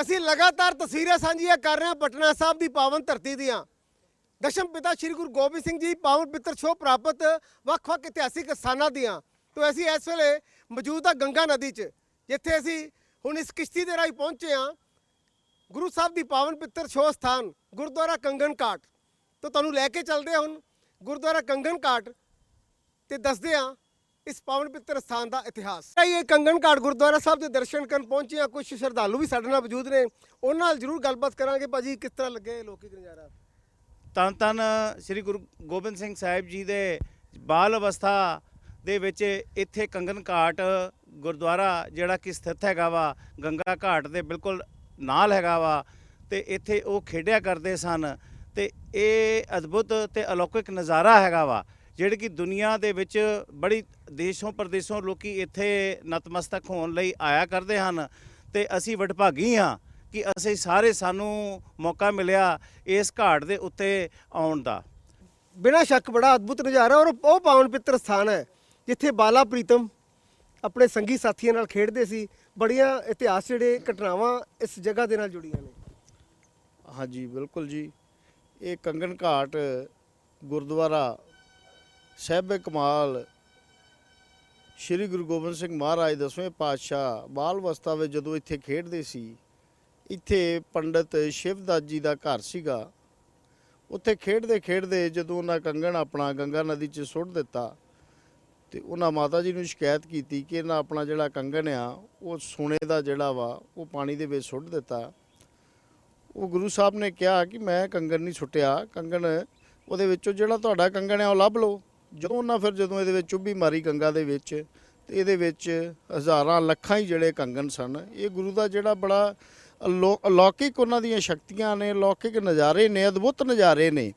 ਅਸੀਂ ਲਗਾਤਾਰ ਤਸਵੀਰਾਂ ਸਾਂਝੀਆਂ ਕਰ ਰਹੇ ਹਾਂ ਪਟਨਾ ਸਾਹਿਬ ਦੀ ਪਾਵਨ ਧਰਤੀ ਦੀਆਂ। ਦਸ਼ਮ ਪਿਤਾ ਸ੍ਰੀ ਗੁਰੂ ਗੋਬਿੰਦ ਸਿੰਘ ਜੀ ਪਾਵਨ ਪਿੱਤਰ ਛੋਹ ਪ੍ਰਾਪਤ ਵੱਖ-ਵੱਖ ਇਤਿਹਾਸਿਕ ਸਥਾਨਾਂ ਦੀਆਂ। ਤੋਂ ਅਸੀਂ ਇਸ ਵੇਲੇ ਮੌਜੂਦ ਹਾਂ ਗੰਗਾ ਨਦੀ 'ਚ, ਜਿੱਥੇ ਅਸੀਂ ਹੁਣ ਇਸ ਕਿਸ਼ਤੀ ਦੇ ਰਾਹੀਂ ਪਹੁੰਚੇ ਹਾਂ। ਗੁਰੂ ਸਾਹਿਬ ਦੀ ਪਾਵਨ ਪਿੱਤਰ ਛੋਹ ਸਥਾਨ, ਗੁਰਦੁਆਰਾ ਕੰਗਨ ਘਾਟ। ਤੋਂ ਤੁਹਾਨੂੰ ਲੈ ਕੇ ਚੱਲਦੇ ਹਾਂ ਹੁਣ ਗੁਰਦੁਆਰਾ ਕੰਗਨ ਘਾਟ ਤੇ ਦੱਸਦੇ ਹਾਂ ਇਸ ਪਾਵਨ ਪਿੱਤਰ ਸਥਾਨ ਦਾ ਇਤਿਹਾਸ। ਇਹ ਕੰਗਨ ਘਾਟ ਗੁਰਦੁਆਰਾ ਸਾਹਿਬ ਦੇ ਦਰਸ਼ਨ ਕਰਨ ਪਹੁੰਚੇ ਆ ਕੁਝ ਸ਼ਰਧਾਲੂ ਵੀ ਸਾਡੇ ਨਾਲ ਮੌਜੂਦ ਨੇ। ਉਹਨਾਂ ਨਾਲ ਜ਼ਰੂਰ ਗੱਲਬਾਤ ਕਰਾਂਗੇ। ਭਾਜੀ, ਕਿਸ ਤਰ੍ਹਾਂ ਲੱਗੇ ਇਹ ਨਜ਼ਾਰਾ? ਤਨ ਧੰਨ ਸ੍ਰੀ ਗੁਰੂ ਗੋਬਿੰਦ ਸਿੰਘ ਸਾਹਿਬ ਜੀ ਦੇ ਬਾਲ ਅਵਸਥਾ ਦੇ ਵਿੱਚ ਇੱਥੇ ਕੰਗਨ ਘਾਟ ਗੁਰਦੁਆਰਾ ਜਿਹੜਾ ਕਿ ਸਥਿਤ ਹੈਗਾ ਵਾ, ਗੰਗਾ ਘਾਟ ਦੇ ਬਿਲਕੁਲ ਨਾਲ ਹੈਗਾ ਵਾ ਤੇ ਇੱਥੇ ਉਹ ਖੇਡਿਆ ਕਰਦੇ ਸਨ ਤੇ ਇਹ ਅਦਭੁਤ ਤੇ ਅਲੌਕਿਕ ਨਜ਼ਾਰਾ ਹੈਗਾ ਵਾ। ਜਿਹੜੇ ਕਿ ਦੁਨੀਆ ਦੇ ਵਿੱਚ ਬੜੀ ਦੇਸ਼ੋਂ ਪ੍ਰਦੇਸ਼ੋਂ ਲੋਕੀ ਇੱਥੇ ਨਤਮਸਤਕ ਹੋਣ ਲਈ ਆਇਆ ਕਰਦੇ ਹਨ ਤੇ ਅਸੀਂ ਵਡਭਾਗੀ ਹਾਂ ਕਿ ਅਸੀਂ ਸਾਰੇ ਸਾਨੂੰ ਮੌਕਾ ਮਿਲਿਆ ਇਸ ਘਾਟ ਦੇ ਉੱਤੇ ਆਉਣ ਦਾ। ਬਿਨਾਂ ਸ਼ੱਕ ਬੜਾ ਅਦਭੁਤ ਨਜ਼ਾਰਾ ਔਰ ਉਹ ਪਾਵਨ ਪਿੱਤਰ ਸਥਾਨ ਹੈ ਜਿੱਥੇ ਬਾਲਾ ਪ੍ਰੀਤਮ ਆਪਣੇ ਸੰਗੀ ਸਾਥੀਆਂ ਨਾਲ ਖੇਡਦੇ ਸੀ। ਬੜੀਆਂ ਇਤਿਹਾਸ ਜਿਹੜੇ ਘਟਨਾਵਾਂ ਇਸ ਜਗ੍ਹਾ ਦੇ ਨਾਲ ਜੁੜੀਆਂ ਨੇ। ਹਾਂਜੀ ਬਿਲਕੁਲ ਜੀ। ਇਹ ਕੰਗਨ ਘਾਟ ਗੁਰਦੁਆਰਾ ਸਾਹਿਬ ਕਮਾਲ, ਸ੍ਰੀ ਗੁਰੂ ਗੋਬਿੰਦ ਸਿੰਘ ਮਹਾਰਾਜ ਦਸਵੇਂ ਪਾਤਸ਼ਾਹ ਬਾਲ ਅਵਸਥਾ ਵਿੱਚ ਜਦੋਂ ਇੱਥੇ ਖੇਡਦੇ ਸੀ, ਇੱਥੇ ਪੰਡਤ ਸ਼ਿਵਦਾਸ ਜੀ ਦਾ ਘਰ ਸੀਗਾ। ਉੱਥੇ ਖੇਡਦੇ ਖੇਡਦੇ ਜਦੋਂ ਉਹਨਾਂ ਕੰਗਣ ਆਪਣਾ ਗੰਗਾ ਨਦੀ 'ਚ ਸੁੱਟ ਦਿੱਤਾ ਤੇ ਉਹਨਾਂ ਮਾਤਾ ਜੀ ਨੂੰ ਸ਼ਿਕਾਇਤ ਕੀਤੀ ਕਿ ਇਹਨਾਂ ਆਪਣਾ ਜਿਹੜਾ ਕੰਗਣ ਆ, ਉਹ ਸੋਨੇ ਦਾ ਜਿਹੜਾ ਵਾ, ਉਹ ਪਾਣੀ ਦੇ ਵਿੱਚ ਸੁੱਟ ਦਿੱਤਾ। ਉਹ ਗੁਰੂ ਸਾਹਿਬ ਨੇ ਕਿਹਾ ਕਿ ਮੈਂ ਕੰਗਣ ਨਹੀਂ ਸੁੱਟਿਆ, ਕੰਗਣ ਉਹਦੇ ਵਿੱਚੋਂ ਜਿਹੜਾ ਤੁਹਾਡਾ ਕੰਗਣ ਹੈ ਉਹ ਲੱਭ ਲਓ। ਜਦੋਂ ਉਹਨਾਂ ਫਿਰ ਜਦੋਂ ਇਹਦੇ ਵਿੱਚ ਚੁੱਭੀ ਮਾਰੀ ਗੰਗਾ ਦੇ ਵਿੱਚ, ਤੇ ਇਹਦੇ ਵਿੱਚ ਹਜ਼ਾਰਾਂ ਲੱਖਾਂ ਹੀ ਜਿਹੜੇ ਕੰਗਣ ਸਨ। ਇਹ ਗੁਰੂ ਦਾ ਜਿਹੜਾ ਬੜਾ ਅਲੌ- ਅਲੌਕਿਕ ਉਹਨਾਂ ਦੀਆਂ ਸ਼ਕਤੀਆਂ ਨੇ ਲੌਕਿਕ ਨਜ਼ਾਰੇ ਨੇ, ਅਦਭੁਤ ਨਜ਼ਾਰੇ ਨੇ।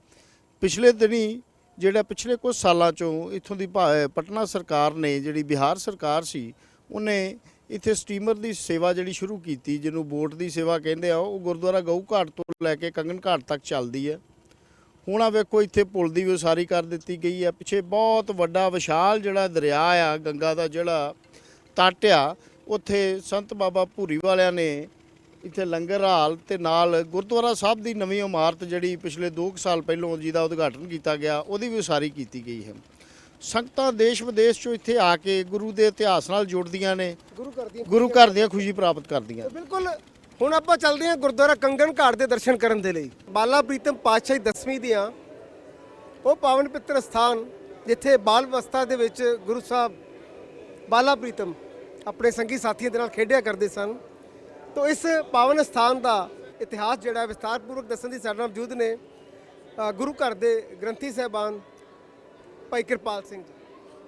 ਪਿਛਲੇ ਦਿਨੀ ਜਿਹੜਾ ਪਿਛਲੇ ਕੁਝ ਸਾਲਾਂ ਚੋਂ ਇਥੋਂ ਦੀ ਭਾ- ਪਟਨਾ ਸਰਕਾਰ ਨੇ, ਜਿਹੜੀ ਬਿਹਾਰ ਸਰਕਾਰ ਸੀ, ਉਹਨੇ ਇੱਥੇ ਸਟੀਮਰ ਦੀ ਸੇਵਾ ਜਿਹੜੀ ਸ਼ੁਰੂ ਕੀਤੀ, ਜਿਹਨੂੰ ਬੋਟ ਦੀ ਸੇਵਾ ਕਹਿੰਦੇ ਆ, ਉਹ ਗੁਰਦੁਆਰਾ ਗਊ ਘਾਟ ਤੋਂ ਲੈ ਕੇ ਕੰਗਨ ਘਾਟ ਤੱਕ ਚੱਲਦੀ ਹੈ। ਹੁਣ ਆ ਵੇਖੋ ਇੱਥੇ ਪੁਲ ਦੀ ਵੀ ਉਸਾਰੀ ਕਰ ਦਿੱਤੀ ਗਈ ਹੈ ਪਿੱਛੇ ਬਹੁਤ ਵੱਡਾ ਵਿਸ਼ਾਲ ਜਿਹੜਾ ਦਰਿਆ ਆ ਗੰਗਾ ਦਾ ਜਿਹੜਾ ਤੱਟ ਆ ਉੱਥੇ ਸੰਤ ਬਾਬਾ ਭੂਰੀ ਵਾਲਿਆਂ ਨੇ ਇੱਥੇ ਲੰਗਰ ਹਾਲ ਤੇ ਨਾਲ ਗੁਰਦੁਆਰਾ ਸਾਹਿਬ ਦੀ ਨਵੀਂ ਇਮਾਰਤ ਜਿਹੜੀ ਪਿਛਲੇ 2 ਸਾਲ ਪਹਿਲਾਂ ਜਿਹਦਾ ਉਦਘਾਟਨ ਕੀਤਾ ਗਿਆ ਉਹਦੀ ਵੀ ਉਸਾਰੀ ਕੀਤੀ ਗਈ ਹੈ। ਸੰਗਤਾਂ ਦੇਸ਼ ਵਿਦੇਸ਼ ਚੋਂ ਇੱਥੇ ਆ ਕੇ ਗੁਰੂ ਦੇ ਇਤਿਹਾਸ ਨਾਲ ਜੁੜਦੀਆਂ ਨੇ ਗੁਰੂ ਘਰ ਦੀਆਂ ਖੁਸ਼ੀ ਪ੍ਰਾਪਤ ਕਰਦੀਆਂ। ਬਿਲਕੁਲ ਹੁਣ ਆਪਾਂ ਚੱਲਦੇ ਹਾਂ ਗੁਰਦੁਆਰਾ ਕੰਗਨ ਘਾਟ ਦੇ ਦਰਸ਼ਨ ਕਰਨ ਦੇ ਲਈ। ਬਾਲਾ ਪ੍ਰੀਤਮ ਪਾਤਸ਼ਾਹੀ ਦਸਵੀਂ ਦੀਆਂ ਉਹ ਪਾਵਨ ਪਿੱਤਰ ਸਥਾਨ, ਜਿੱਥੇ ਬਾਲ ਅਵਸਥਾ ਦੇ ਵਿੱਚ ਗੁਰੂ ਸਾਹਿਬ ਬਾਲਾ ਪ੍ਰੀਤਮ ਆਪਣੇ ਸੰਗੀ ਸਾਥੀਆਂ ਦੇ ਨਾਲ ਖੇਡਿਆ ਕਰਦੇ ਸਨ। ਤੋਂ ਇਸ ਪਾਵਨ ਸਥਾਨ ਦਾ ਇਤਿਹਾਸ ਜਿਹੜਾ ਹੈ ਵਿਸਤਾਰਪੂਰਵਕ ਦੱਸਣ ਦੀ ਸਾਡੇ ਨਾਲ ਮੌਜੂਦ ਨੇ ਗੁਰੂ ਘਰ ਦੇ ਗ੍ਰੰਥੀ ਸਾਹਿਬਾਨ ਭਾਈ ਕਿਰਪਾਲ ਸਿੰਘ ਜੀ।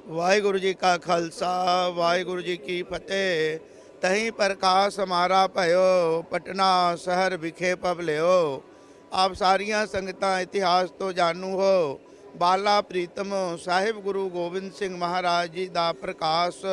ਵਾਹਿਗੁਰੂ ਜੀ ਕਾ ਖਾਲਸਾ, ਵਾਹਿਗੁਰੂ ਜੀ ਕੀ ਫਤਿਹ। ਤਹੀਂ ਪ੍ਰਕਾਸ਼ ਹਮਾਰਾ ਭਇਓ, ਪਟਨਾ ਸ਼ਹਿਰ ਵਿਖੇ ਪਵਲਿਓ ਆਪ ਸਾਰੀਆਂ ਸੰਗਤਾਂ ਇਤਿਹਾਸ ਤੋਂ ਜਾਣੂ ਹੋ। ਬਾਲਾ ਪ੍ਰੀਤਮ ਸਾਹਿਬ ਗੁਰੂ ਗੋਬਿੰਦ ਸਿੰਘ ਮਹਾਰਾਜ ਜੀ ਦਾ ਪ੍ਰਕਾਸ਼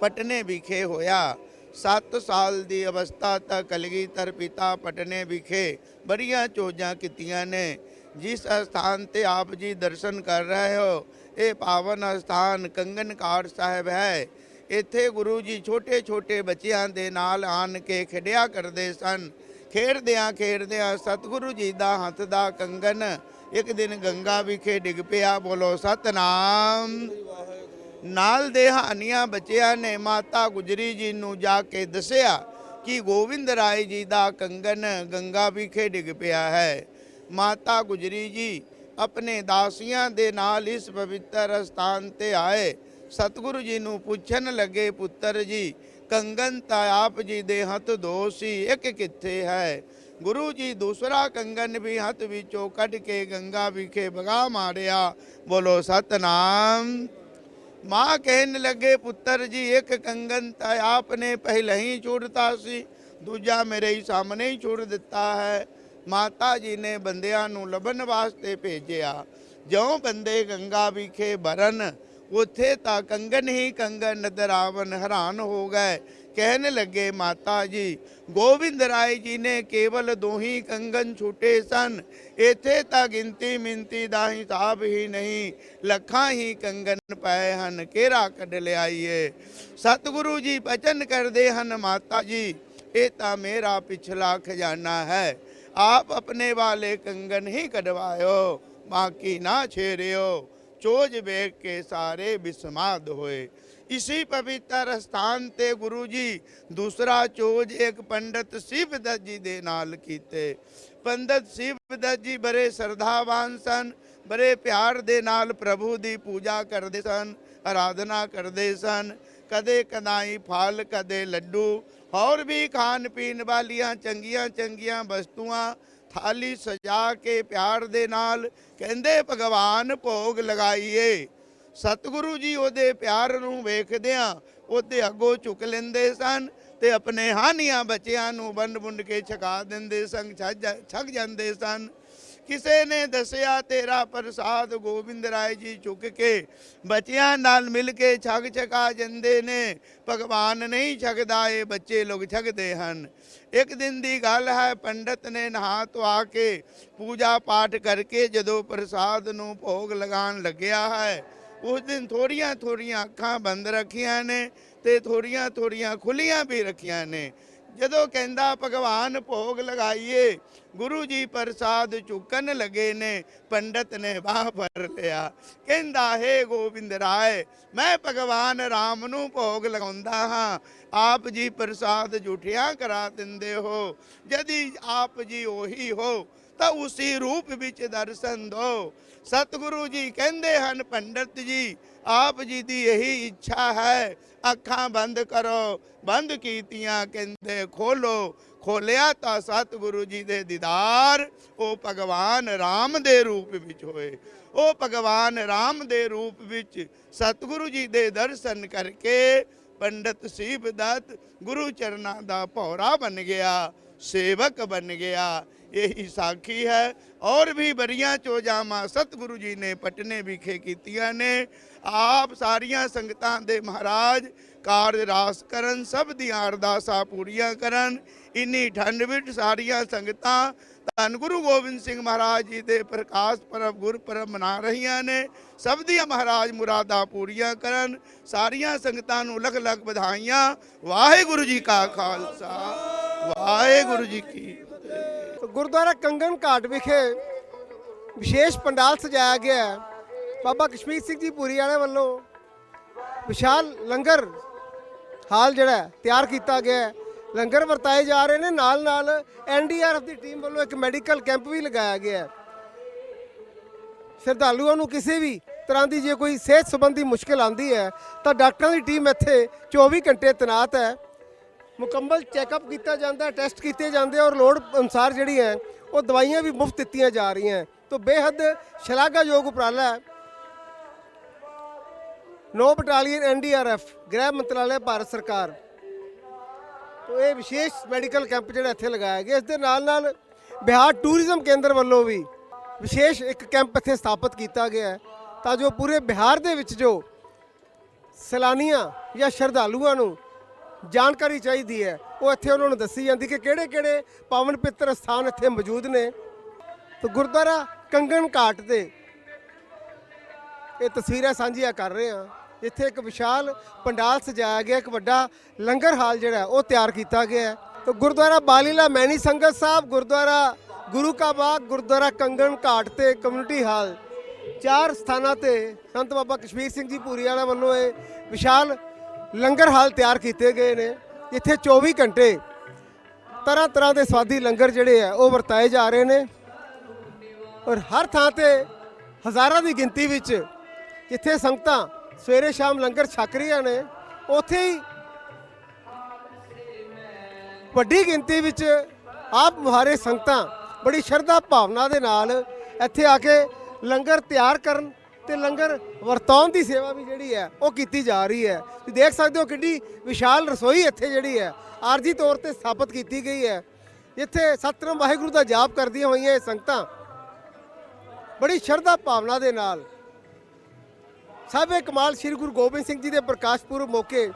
ਪਟਨੇ ਵਿਖੇ ਹੋਇਆ। 7 ਸਾਲ ਦੀ ਅਵਸਥਾ ਤੱਕ ਕਲਗੀਧਰ ਪਿਤਾ ਪਟਨੇ ਵਿਖੇ ਬੜੀਆਂ ਚੋਜਾਂ ਕੀਤੀਆਂ ਨੇ। ਜਿਸ ਸਥਾਨ ਤੇ ਆਪ ਜੀ ਦਰਸ਼ਨ ਕਰ ਰਹੇ ਹੋ, ਇਹ ਪਾਵਨ ਸਥਾਨ ਕੰਗਨ ਘਾਟ ਸਾਹਿਬ ਹੈ। ਇੱਥੇ ਗੁਰੂ ਜੀ ਛੋਟੇ ਛੋਟੇ ਬੱਚਿਆਂ ਦੇ ਨਾਲ ਆਣ ਕੇ ਖੇਡਿਆ ਕਰਦੇ ਸਨ। ਖੇਡਦਿਆਂ ਖੇਡਦਿਆਂ ਸਤਿਗੁਰੂ ਜੀ ਦਾ ਹੱਥ ਦਾ ਕੰਗਨ ਇੱਕ ਦਿਨ ਗੰਗਾ ਵਿਖੇ ਡਿੱਗ ਪਿਆ। ਬੋਲੋ, ਸਤਨਾਮ! ਨਾਲ ਦੇ ਹਾਨੀਆਂ ਬੱਚਿਆਂ ਨੇ ਮਾਤਾ ਗੁਜਰੀ ਜੀ ਨੂੰ ਜਾ ਕੇ ਦੱਸਿਆ ਕਿ ਗੋਬਿੰਦ ਰਾਏ ਜੀ ਦਾ ਕੰਗਨ ਗੰਗਾ ਵਿਖੇ ਡਿੱਗ ਪਿਆ ਹੈ। ਮਾਤਾ ਗੁਜਰੀ ਜੀ ਆਪਣੇ ਦਾਸੀਆਂ ਦੇ ਨਾਲ ਇਸ ਪਵਿੱਤਰ ਸਥਾਨ ਤੇ ਆਏ। ਸਤਿਗੁਰੂ ਜੀ ਨੂੰ ਪੁੱਛਣ ਲੱਗੇ, ਪੁੱਤਰ ਜੀ, ਕੰਗਨ ਤਾਂ ਆਪ ਜੀ ਦੇ ਹੱਥ ਦੋ ਸੀ, ਇੱਕ ਕਿੱਥੇ ਹੈ? ਗੁਰੂ ਜੀ ਦੂਸਰਾ ਕੰਗਨ ਵੀ ਹੱਥ ਵਿੱਚੋਂ ਕੱਢ ਕੇ ਗੰਗਾ ਵਿਖੇ ਬਗਾ ਮਾਰਿਆ। ਬੋਲੋ, ਸਤਨਾਮ। ਮਾਂ ਕਹਿਣ ਲੱਗੇ, ਪੁੱਤਰ ਜੀ, ਇੱਕ ਕੰਗਨ ਤਾਂ ਆਪਨੇ ਪਹਿਲਾਂ ਹੀ ਛੋੜਤਾ ਸੀ, ਦੂਜਾ ਮੇਰੇ ਹੀ ਸਾਹਮਣੇ ਹੀ ਛੋੜ ਦਿੱਤਾ ਹੈ। ਮਾਤਾ ਜੀ ਨੇ ਬੰਦਿਆਂ ਨੂੰ ਲੱਭਣ ਵਾਸਤੇ ਭੇਜਿਆ। ਜਿਉਂ ਬੰਦੇ ਗੰਗਾ ਵਿਖੇ ਬਰਨ ਉੱਥੇ ਤਾਂ ਕੰਗਨ ਹੀ ਕੰਗਨ ਨਜ਼ਰ ਆਵਨ ਹੈਰਾਨ ਹੋ ਗਏ। ਕਹਿਣ ਲੱਗੇ, ਮਾਤਾ ਜੀ, ਗੋਬਿੰਦ ਰਾਏ ਜੀ ਨੇ ਕੇਵਲ ਦੋ ਹੀ ਕੰਗਨ ਛੁੱਟੇ ਸਨ। ਇੱਥੇ ਤਾਂ ਗਿਣਤੀ ਮਿੰਤੀ ਦਾ ਹਿਸਾਬ ਹੀ ਨਹੀਂ, ਲੱਖਾਂ ਹੀ ਕੰਗਨ ਪਏ ਹਨ। ਕਿਹੜਾ ਕੱਢ ਲਿਆਈਏ? ਸਤਿਗੁਰੂ ਜੀ ਬਚਨ ਕਰਦੇ ਹਨ, ਮਾਤਾ ਜੀ। ਇਹ ਤਾਂ ਮੇਰਾ ਪਿਛਲਾ ਖਜ਼ਾਨਾ ਹੈ। ਆਪ ਆਪਣੇ ਵਾਲੇ ਕੰਗਨ ਹੀ ਕਢਵਾਇਓ, ਬਾਕੀ ਨਾ ਛੇੜਿਓ। ਚੋਜ ਵੇਖ ਕੇ ਸਾਰੇ ਬਿਸਮਾਦ ਹੋਏ। ਇसी ਪਵਿੱਤਰ ਸਥਾਨ ਤੇ ਗੁਰੂ ਜੀ ਦੂਸਰਾ ਚੋਜ ਇੱਕ ਪੰਡਤ ਸਿਵਦਤ ਜੀ ਦੇ ਨਾਲ ਕੀਤੇ। ਪੰਡਤ ਸਿਵਦਤ ਜੀ ਬੜੇ ਸਰਧਾਵਾਨ ਸਨ, ਬੜੇ ਪਿਆਰ ਦੇ ਨਾਲ ਪ੍ਰਭੂ ਦੀ ਪੂਜਾ ਕਰਦੇ ਸਨ ਆਰਾਧਨਾ ਕਰਦੇ ਸਨ। ਕਦੇ ਕਦਾਈ ਫਲ, ਕਦੇ ਲੱਡੂ, ਹੋਰ ਵੀ ਖਾਣ ਪੀਣ ਵਾਲੀਆਂ ਚੰਗੀਆਂ ਚੰਗੀਆਂ ਵਸਤੂਆਂ ਥਾਲੀ ਸਜਾ ਕੇ ਪਿਆਰ ਦੇ ਨਾਲ ਕਹਿੰਦੇ, ਭਗਵਾਨ ਭੋਗ ਲਗਾਈਏ। ਸਤਿਗੁਰੂ ਜੀ ਉਹਦੇ ਪਿਆਰ ਨੂੰ ਵੇਖਦਿਆਂ ਉਹਦੇ ਅੱਗੋਂ ਝੁਕ ਲੈਂਦੇ ਸਨ ਤੇ ਆਪਣੇ ਹਾਨੀਆਂ ਬੱਚਿਆਂ ਨੂੰ ਵੰਡ ਬੁੰਡ ਕੇ ਛਕਾ ਦਿੰਦੇ ਸਨ, ਛੱਜ, ਛਕ ਜਾਂਦੇ ਸਨ। ਕਿਸੇ ਨੇ ਦੱਸਿਆ ਤੇਰਾ ਪ੍ਰਸਾਦ ਗੋਬਿੰਦ ਰਾਏ ਜੀ ਚੁੱਕ ਕੇ, ਬੱਚਿਆਂ ਨਾਲ ਮਿਲ ਕੇ ਛਕ ਛਕਾ ਜਾਂਦੇ ਨੇ। ਭਗਵਾਨ ਨਹੀਂ ਛਕਦਾ, ਇਹ ਬੱਚੇ ਲੋਕ ਛਕਦੇ ਹਨ। ਇੱਕ ਦਿਨ ਦੀ ਗੱਲ ਹੈ, ਪੰਡਤ ਨੇ ਨਹਾ ਧੋਆ ਕੇ ਪੂਜਾ ਪਾਠ ਕਰਕੇ ਜਦੋਂ ਪ੍ਰਸਾਦ ਨੂੰ ਭੋਗ ਲਗਾਉਣ ਲੱਗਿਆ ਹੈ, ਉਸ ਦਿਨ ਥੋੜੀਆਂ ਥੋੜੀਆਂ ਅੱਖਾਂ ਬੰਦ ਰੱਖੀਆਂ ਨੇ ਤੇ ਥੋੜੀਆਂ ਥੋੜੀਆਂ ਖੁੱਲੀਆਂ ਵੀ ਰੱਖੀਆਂ ਨੇ। ਜਦੋਂ ਕਹਿੰਦਾ, ਭਗਵਾਨ ਭੋਗ ਲਗਾਈਏ, ਗੁਰੂ ਜੀ ਪ੍ਰਸਾਦ ਚੁੱਕਣ ਲੱਗੇ ਨੇ, ਪੰਡਤ ਨੇ ਬਾਹ ਫੜ ਲਿਆ। ਕਹਿੰਦਾ, ਹੈ ਗੋਬਿੰਦ ਰਾਏ, ਮੈਂ ਭਗਵਾਨ ਰਾਮ ਨੂੰ ਭੋਗ ਲਗਾਉਂਦਾ ਹਾਂ। ਆਪ ਜੀ ਪ੍ਰਸਾਦ ਝੂਠਿਆਂ ਕਰਾ ਦਿੰਦੇ ਹੋ। ਜਦੀ ਆਪ ਜੀ ਉਹੀ ਹੋ ਤਾਂ ਉਸੇ ਰੂਪ ਵਿੱਚ ਦਰਸ਼ਨ ਦੋ। ਸਤਿਗੁਰੂ ਜੀ ਕਹਿੰਦੇ ਹਨ, ਪੰਡਤ ਜੀ, ਆਪ ਜੀ ਦੀ ਇਹੀ ਇੱਛਾ ਹੈ, ਅੱਖਾਂ ਬੰਦ ਕਰੋ, ਬੰਦ ਕੀਤੀਆਂ ਕਹਿੰਦੇ, ਖੋਲੋ, ਖੋਲਿਆ ਤਾਂ ਸਤਿਗੁਰੂ ਜੀ ਦੇ ਦੀਦਾਰ, ਉਹ ਭਗਵਾਨ ਰਾਮ ਦੇ ਰੂਪ ਵਿੱਚ ਹੋਏ। ਉਹ ਭਗਵਾਨ ਰਾਮ ਦੇ ਰੂਪ ਵਿੱਚ ਸਤਿਗੁਰੂ ਜੀ ਦੇ ਦਰਸ਼ਨ ਕਰਕੇ ਪੰਡਤ ਸੀਬਦਤ ਗੁਰੂ ਚਰਨਾਂ ਦਾ ਭੌਰਾ ਬਣ ਗਿਆ, ਸੇਵਕ ਬਣ ਗਿਆ। ਇਹੀ ਸਾਖੀ ਹੈ। ਔਰ ਵੀ ਬੜੀਆਂ ਚੋਜਾਵਾਂ ਸਤਿਗੁਰੂ ਜੀ ਨੇ ਪਟਨੇ ਵਿਖੇ ਕੀਤੀਆਂ ਨੇ। ਆਪ ਸਾਰੀਆਂ ਸੰਗਤਾਂ ਦੇ ਮਹਾਰਾਜ ਕਾਰਜ ਰਾਸ ਕਰਨ, ਸਭ ਦੀਆਂ ਅਰਦਾਸਾਂ ਪੂਰੀਆਂ ਕਰਨ। ਇੰਨੀ ਠੰਡ ਵਿੱਚ ਸਾਰੀਆਂ ਸੰਗਤਾਂ ਧੰਨ ਗੁਰੂ ਗੋਬਿੰਦ ਸਿੰਘ ਮਹਾਰਾਜ ਜੀ ਦੇ ਪ੍ਰਕਾਸ਼ ਪਰਬ, ਗੁਰਪੁਰਬ ਮਨਾ ਰਹੀਆਂ ਨੇ। ਸਭ ਦੀਆਂ ਮਹਾਰਾਜ ਮੁਰਾਦਾਂ ਪੂਰੀਆਂ ਕਰਨ। ਸਾਰੀਆਂ ਸੰਗਤਾਂ ਨੂੰ ਲੱਖ ਲੱਖ ਵਧਾਈਆਂ। ਵਾਹਿਗੁਰੂ ਜੀ ਕਾ ਖਾਲਸਾ, ਵਾਹਿਗੁਰੂ ਜੀ ਕੀ ਫਤਿਹ। ਗੁਰਦੁਆਰਾ ਕੰਗਨ ਘਾਟ ਵਿਖੇ ਵਿਸ਼ੇਸ਼ ਪੰਡਾਲ ਸਜਾਇਆ ਗਿਆ ਹੈ। ਬਾਬਾ ਕਸ਼ਮੀਰ ਸਿੰਘ ਜੀ ਪੂਰੀ ਵਾਲੇ ਵੱਲੋਂ ਵਿਸ਼ਾਲ ਲੰਗਰ ਹਾਲ ਜਿਹੜਾ ਤਿਆਰ ਕੀਤਾ ਗਿਆ ਹੈ। ਲੰਗਰ ਵਰਤਾਏ ਜਾ ਰਹੇ ਨੇ। ਨਾਲ ਨਾਲ ਐਨਡੀਆਰਐਫ ਦੀ ਟੀਮ ਵੱਲੋਂ ਇੱਕ ਮੈਡੀਕਲ ਕੈਂਪ ਵੀ ਲਗਾਇਆ ਗਿਆ ਹੈ। ਸ਼ਰਧਾਲੂਆਂ ਨੂੰ ਕਿਸੇ ਵੀ ਤਰ੍ਹਾਂ ਦੀ ਜੇ ਕੋਈ ਸਿਹਤ ਸੰਬੰਧੀ ਮੁਸ਼ਕਲ ਆਂਦੀ ਹੈ, ਤਾਂ ਡਾਕਟਰਾਂ ਦੀ ਟੀਮ ਇੱਥੇ 24 ਘੰਟੇ ਤੈਨਾਤ ਹੈ। ਮੁਕੰਮਲ ਚੈੱਕਅਪ ਕੀਤਾ ਜਾਂਦਾ, ਟੈਸਟ ਕੀਤੇ ਜਾਂਦੇ ਔਰ ਲੋੜ ਅਨੁਸਾਰ ਜਿਹੜੀ ਹੈ, ਉਹ ਦਵਾਈਆਂ ਵੀ ਮੁਫਤ ਦਿੱਤੀਆਂ ਜਾ ਰਹੀਆਂ ਤੋਂ ਬੇਹੱਦ ਸ਼ਲਾਘਾਯੋਗ ਉਪਰਾਲਾ ਹੈ। ਨੋ ਬਟਾਲੀਅਨ ਐਨਡੀਆਰਐਫ ਗ੍ਰਹਿ ਮੰਤਰਾਲੇ, ਭਾਰਤ ਸਰਕਾਰ। ਤੋਂ ਇਹ ਵਿਸ਼ੇਸ਼ ਮੈਡੀਕਲ ਕੈਂਪ ਜਿਹੜਾ ਇੱਥੇ ਲਗਾਇਆ ਗਿਆ, ਇਸ ਦੇ ਨਾਲ ਨਾਲ ਬਿਹਾਰ ਟੂਰਿਜ਼ਮ ਕੇਂਦਰ ਵੱਲੋਂ ਵੀ ਵਿਸ਼ੇਸ਼ ਇੱਕ ਕੈਂਪ ਇੱਥੇ ਸਥਾਪਿਤ ਕੀਤਾ ਗਿਆ ਹੈ, ਤਾਂ ਜੋ ਪੂਰੇ ਬਿਹਾਰ ਦੇ ਵਿੱਚ ਜੋ ਸੈਲਾਨੀਆਂ ਜਾਂ ਸ਼ਰਧਾਲੂਆਂ ਨੂੰ ਜਾਣਕਾਰੀ ਚਾਹੀਦੀ ਹੈ। ਉਹ ਇੱਥੇ ਉਹਨਾਂ ਨੂੰ ਦੱਸੀ ਜਾਂਦੀ ਕਿ ਕਿਹੜੇ ਕਿਹੜੇ ਪਾਵਨ ਪਿੱਤਰ ਸਥਾਨ ਇੱਥੇ ਮੌਜੂਦ ਨੇ। ਤਾਂ ਗੁਰਦੁਆਰਾ ਕੰਗਣ ਘਾਟ ਤੇ ਇਹ ਤਸਵੀਰਾਂ ਸਾਂਝੀਆਂ ਕਰ ਰਹੇ ਹਾਂ। ਇੱਥੇ ਇੱਕ ਵਿਸ਼ਾਲ ਪੰਡਾਲ ਸਜਾਇਆ ਗਿਆ, ਇੱਕ ਵੱਡਾ ਲੰਗਰ ਹਾਲ ਜਿਹੜਾ ਉਹ ਤਿਆਰ ਕੀਤਾ ਗਿਆ ਹੈ। ਤਾਂ ਗੁਰਦੁਆਰਾ ਬਾਲੀਲਾ ਮੈਣੀ ਸੰਗਤ ਸਾਹਿਬ, ਗੁਰਦੁਆਰਾ ਗੁਰੂ ਕਾ ਬਾਗ, ਗੁਰਦੁਆਰਾ ਕੰਗਣ ਘਾਟ ਤੇ ਕਮਿਊਨਿਟੀ ਹਾਲ ਚਾਰ ਸਥਾਨਾਂ ਤੇ ਸੰਤ ਬਾਬਾ ਕਸ਼ਮੀਰ ਸਿੰਘ ਜੀ ਪੂਰੀ ਵਾਲਾ ਵੱਲੋਂ ਇਹ ਵਿਸ਼ਾਲ ਲੰਗਰ ਹਾਲ ਤਿਆਰ ਕੀਤੇ ਗਏ ਨੇ। ਇੱਥੇ 24 ਘੰਟੇ ਤਰ੍ਹਾਂ ਤਰ੍ਹਾਂ ਦੇ ਸਵਾਦੀ ਲੰਗਰ ਜਿਹੜੇ ਆ, ਉਹ ਵਰਤਾਏ ਜਾ ਰਹੇ ਨੇ। ਔਰ ਹਰ ਥਾਂ ਤੇ ਹਜ਼ਾਰਾਂ ਦੀ ਗਿਣਤੀ ਵਿੱਚ ਜਿੱਥੇ ਸੰਗਤਾਂ ਸਵੇਰੇ ਸ਼ਾਮ ਲੰਗਰ ਛਕ ਰਹੀਆਂ ਨੇ। ਉੱਥੇ ਹੀ ਵੱਡੀ ਗਿਣਤੀ ਵਿੱਚ ਆਪ ਮੁਹਾਰੇ ਸੰਗਤਾਂ ਬੜੀ ਸ਼ਰਧਾ ਭਾਵਨਾ ਦੇ ਨਾਲ ਇੱਥੇ ਆ ਕੇ ਲੰਗਰ ਤਿਆਰ ਕਰਨ ਤੇ ਲੰਗਰ ਵਰਤਾਉਣ ਦੀ ਸੇਵਾ ਵੀ ਜਿਹੜੀ ਹੈ, ਉਹ ਕੀਤੀ ਜਾ ਰਹੀ ਹੈ। ਤੁਸੀਂ ਦੇਖ ਸਕਦੇ ਹੋ ਕਿੰਨੀ ਵਿਸ਼ਾਲ ਰਸੋਈ ਇੱਥੇ ਜਿਹੜੀ ਹੈ, ਆਰਜੀ ਤੌਰ ਤੇ ਸਥਾਪਿਤ ਕੀਤੀ ਗਈ ਹੈ। ਜਿੱਥੇ ਸਤਨਾਮ ਵਾਹਿਗੁਰੂ ਦਾ ਜਾਪ ਕਰਦੀਆਂ ਹੋਈਆਂ ਇਹ ਸੰਗਤਾਂ ਬੜੀ ਸ਼ਰਧਾ ਭਾਵਨਾ ਦੇ ਨਾਲ ਸਾਬੇ ਕਮਾਲ ਸ੍ਰੀ ਗੁਰੂ ਗੋਬਿੰਦ ਸਿੰਘ ਜੀ ਦੇ ਪ੍ਰਕਾਸ਼ ਪੁਰਬ ਮੌਕੇ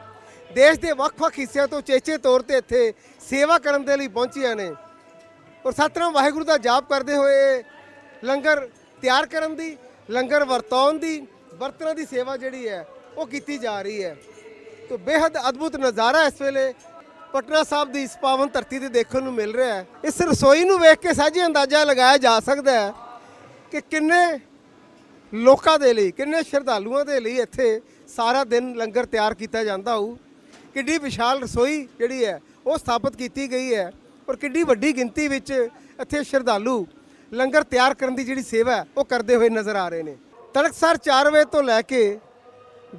ਦੇਸ਼ ਦੇ ਵੱਖ-ਵੱਖ ਹਿੱਸਿਆਂ ਤੋਂ ਚੇਚੇ ਤੌਰ ਤੇ ਇੱਥੇ ਸੇਵਾ ਕਰਨ ਦੇ ਲਈ ਪਹੁੰਚੀਆਂ ਨੇ। ਔਰ ਸਤਨਾਮ ਵਾਹਿਗੁਰੂ ਦਾ ਜਾਪ ਕਰਦੇ ਹੋਏ ਲੰਗਰ ਤਿਆਰ ਕਰਨ ਦੀ ਲੰਗਰ ਵਰਤਾਉਣ ਦੀ, ਬਰਤਨਾਂ ਦੀ ਸੇਵਾ ਜਿਹੜੀ ਹੈ, ਉਹ ਕੀਤੀ ਜਾ ਰਹੀ ਹੈ। ਤੋ ਬੇहद ਅਦਭੁਤ ਨਜ਼ਾਰਾ ਇਸ ਵੇਲੇ ਪਟਨਾ ਸਾਹਿਬ ਦੀ ਇਸ ਪਾਵਨ ਧਰਤੀ ਤੇ ਦੇਖਣ ਨੂੰ ਮਿਲ ਰਿਹਾ ਹੈ। ਇਸ ਰਸੋਈ ਨੂੰ ਵੇਖ ਕੇ ਸਾਜੀ ਅੰਦਾਜ਼ਾ ਲਗਾਇਆ ਜਾ ਸਕਦਾ ਹੈ ਕਿ ਕਿੰਨੇ ਲੋਕਾਂ ਦੇ ਲਈ, ਕਿੰਨੇ ਸ਼ਰਧਾਲੂਆਂ ਦੇ ਲਈ ਇੱਥੇ ਸਾਰਾ ਦਿਨ ਲੰਗਰ ਤਿਆਰ ਕੀਤਾ ਜਾਂਦਾ ਹੋਊ। ਕਿੱਡੀ ਵਿਸ਼ਾਲ ਰਸੋਈ ਜਿਹੜੀ ਹੈ, ਉਹ ਸਥਾਪਿਤ ਕੀਤੀ ਗਈ ਹੈ ਔਰ ਕਿੱਡੀ ਵੱਡੀ ਗਿਣਤੀ ਵਿੱਚ ਇੱਥੇ ਸ਼ਰਧਾਲੂ ਲੰਗਰ ਤਿਆਰ ਕਰਨ ਦੀ ਜਿਹੜੀ ਸੇਵਾ ਹੈ, ਉਹ ਕਰਦੇ ਹੋਏ ਨਜ਼ਰ ਆ ਰਹੇ ਨੇ। ਤੜਕਸਾਰ 4 ਵਜੇ ਤੋਂ ਲੈ ਕੇ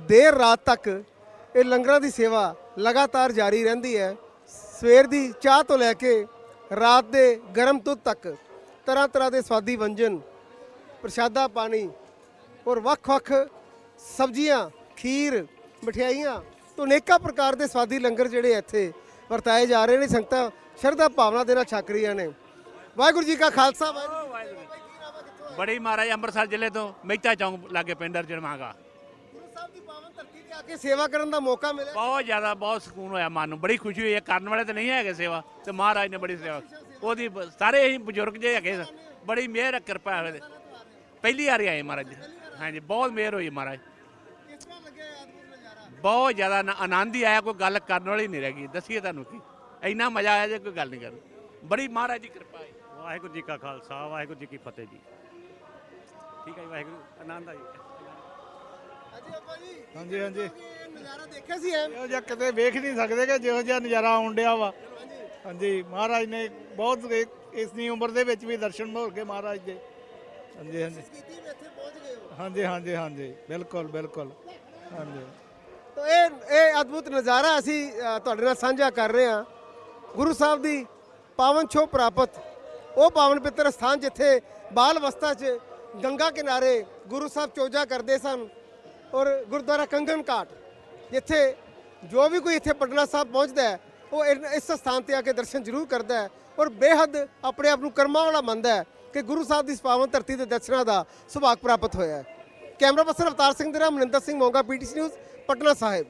ਦੇਰ ਰਾਤ ਤੱਕ ਇਹ ਲੰਗਰਾਂ ਦੀ ਸੇਵਾ ਲਗਾਤਾਰ ਜਾਰੀ ਰਹਿੰਦੀ ਹੈ। ਸਵੇਰ ਦੀ ਚਾਹ ਤੋਂ ਲੈ ਕੇ ਰਾਤ ਦੇ ਗਰਮ ਦੁੱਧ ਤੱਕ ਤਰ੍ਹਾਂ ਤਰ੍ਹਾਂ ਦੇ ਸਵਾਦੀ ਵੰਜਨ ਪ੍ਰਸ਼ਾਦਾ ਪਾਣੀ ਔਰ ਵੱਖ-ਵੱਖ ਸਬਜ਼ੀਆਂ, ਖੀਰ, ਮਠਿਆਈਆਂ ਤੋਂ ਅਨੇਕਾਂ ਪ੍ਰਕਾਰ ਦੇ ਸਵਾਦੀ ਲੰਗਰ ਜਿਹੜੇ ਇੱਥੇ ਵਰਤਾਏ ਜਾ ਰਹੇ ਨੇ। ਸੰਗਤਾਂ ਸ਼ਰਧਾ ਭਾਵਨਾ ਦੇ ਨਾਲ ਛਕ ਰਹੀਆਂ ਨੇ। ਵਾਹਿਗੁਰੂ ਜੀ ਕਾ ਖਾਲਸਾ, ਵਾਹਿਗੁਰੂ ਬੜੀ ਮਹਾਰਾਜ ਅੰਮ੍ਰਿਤਸਰ ਜ਼ਿਲ੍ਹੇ ਤੋਂ ਮਹਿਤਾ ਚੌਂਕ ਲਾਗੇ ਪਿੰਡ ਅਰਜਨ ਮਾਂਗਾ ਸਾਹਿਬ ਦੀ ਪਾਵਨ ਧਰਤੀ ਤੇ ਆ ਕੇ ਸੇਵਾ ਕਰਨ ਦਾ ਮੌਕਾ ਮਿਲਿਆ। ਬਹੁਤ ਜ਼ਿਆਦਾ ਬਹੁਤ ਸਕੂਨ ਹੋਇਆ ਮਨ ਨੂੰ ਬੜੀ ਖੁਸ਼ੀ ਹੋਈ। ਹੈ ਕਰਨ ਵਾਲੇ ਤਾਂ ਨਹੀਂ ਹੈਗੇ ਸੇਵਾ ਤੇ ਮਹਾਰਾਜ ਨੇ ਬੜੀ ਸੇਵਾ ਉਹਦੀ ਬ- ਸਾਰੇ ਅਸੀਂ ਬਜ਼ੁਰਗ ਜੇ ਹੈਗੇ। ਬੜੀ ਮਿਹਰ ਕਿਰਪਾ ਹੋਵੇ ਪਹਿਲੀ ਵਾਰੀ ਆਏ ਮਹਾਰਾਜ ਜੀ। ਹਾਂਜੀ ਬਹੁਤ ਮਿਹਰ ਹੋਈ ਮਹਾਰਾਜ। ਕਿਸ ਤਰ੍ਹਾਂ ਲੱਗਿਆ ਇਹ ਅਦਭੁਤ ਨਜ਼ਾਰਾ? ਬਹੁਤ ਜ਼ਿਆਦਾ ਨ- ਆਨੰਦ ਹੀ ਆਇਆ ਕੋਈ ਗੱਲ ਕਰਨ ਵਾਲੀ ਨਹੀਂ ਰਹਿ ਗਈ। ਦੱਸੀਏ ਤੁਹਾਨੂੰ ਕੀ ਇੰਨਾ ਮਜ਼ਾ ਆਇਆ ਜੇ ਕੋਈ ਗੱਲ ਨਹੀਂ ਕਰ ਬੜੀ ਮਹਾਰਾਜ ਦੀ ਕਿਰਪਾ ਹੈ। ਵਾਹਿਗੁਰੂ ਜੀ ਕਾ ਖਾਲਸਾ ਵਾਹਿਗੁਰੂ ਜੀ ਕੀ ਫਤਿਹ ਜੀ। ਠੀਕ ਹੈ ਜੀ ਵਾਹਿਗੁਰੂ ਆਨੰਦ ਆ ਜੀ। ਹਾਂਜੀ ਜੀ ਹਾਂਜੀ ਹਾਂਜੀ। ਇਹ ਨਜ਼ਾਰਾ ਦੇਖਿਆ ਸੀ ਐ ਇਹੋ ਜਿਹਾ ਕਿਤੇ ਵੇਖ ਨਹੀਂ ਸਕਦੇ ਕਿ ਜਿਹੋ ਜਿਹਾ ਨਜ਼ਾਰਾ ਆਉਣ ਡਿਆ ਵਾ। ਹਾਂਜੀ। ਮਹਾਰਾਜ ਨੇ ਬਹੁਤ ਇਸ ਦੀ ਉਮਰ ਦੇ ਵਿੱਚ ਵੀ ਦਰਸ਼ਨ ਹੋ ਗਏ ਮਹਾਰਾਜ ਦੇ। ਹਾਂਜੀ ਹਾਂਜੀ। ਕੀਤੀ ਵੀ ਇੱਥੇ ਪਹੁੰਚ ਗਏ ਹੋ ਹਾਂਜੀ ਹਾਂਜੀ ਹਾਂਜੀ। ਬਿਲਕੁਲ ਬਿਲਕੁਲ। ਹਾਂਜੀ। ਤੋ ਇਹ ਇਹ ਅਦਭੁਤ ਨਜ਼ਾਰਾ ਅਸੀਂ ਅ, ਤੁਹਾਡੇ ਨਾਲ ਸਾਂਝਾ ਕਰ ਰਹੇ ਹਾਂ। ਗੁਰੂ ਸਾਹਿਬ ਦੀ ਪਾਵਨ ਛੋਹ ਪ੍ਰਾਪਤ। ਉਹ ਪਾਵਨ ਪਿੱਤਰ ਸਥਾਨ ਜਿੱਥੇ ਬਾਲ ਅਵਸਥਾ 'ਚ ਗੰਗਾ ਕਿਨਾਰੇ ਗੁਰੂ ਸਾਹਿਬ ਚੋਜਾ ਕਰਦੇ ਸਨ ਔਰ ਗੁਰਦੁਆਰਾ ਕੰਗਨ ਘਾਟ, ਜਿੱਥੇ ਜੋ ਵੀ ਕੋਈ ਇੱਥੇ ਪਟਨਾ ਸਾਹਿਬ ਪਹੁੰਚਦਾ ਹੈ, ਉਹ ਇਨ- ਇਸ ਸਥਾਨ ਤੇ ਆ ਕੇ ਦਰਸ਼ਨ ਜ਼ਰੂਰ ਕਰਦਾ ਹੈ ਔਰ ਬੇਹੱਦ ਆਪਣੇ ਆਪ ਨੂੰ ਕਰਮਾਂ ਵਾਲਾ ਮੰਨਦਾ ਹੈ ਕਿ ਗੁਰੂ ਸਾਹਿਬ ਦੀ ਇਸ ਪਾਵਨ ਧਰਤੀ ਦੇ ਦਰਸ਼ਨਾਂ ਦਾ ਸੁਭਾਗ ਪ੍ਰਾਪਤ ਹੋਇਆ ਹੈ। ਕੈਮਰਾ ਪਰਸਨ ਅਵਤਾਰ ਸਿੰਘ ਦੇ ਨਾਲ ਮਨਿੰਦਰ ਸਿੰਘ ਮੋਗਾ, ਪੀਟੀਸੀ ਨਿਊਜ਼, ਪਟਨਾ ਸਾਹਿਬ।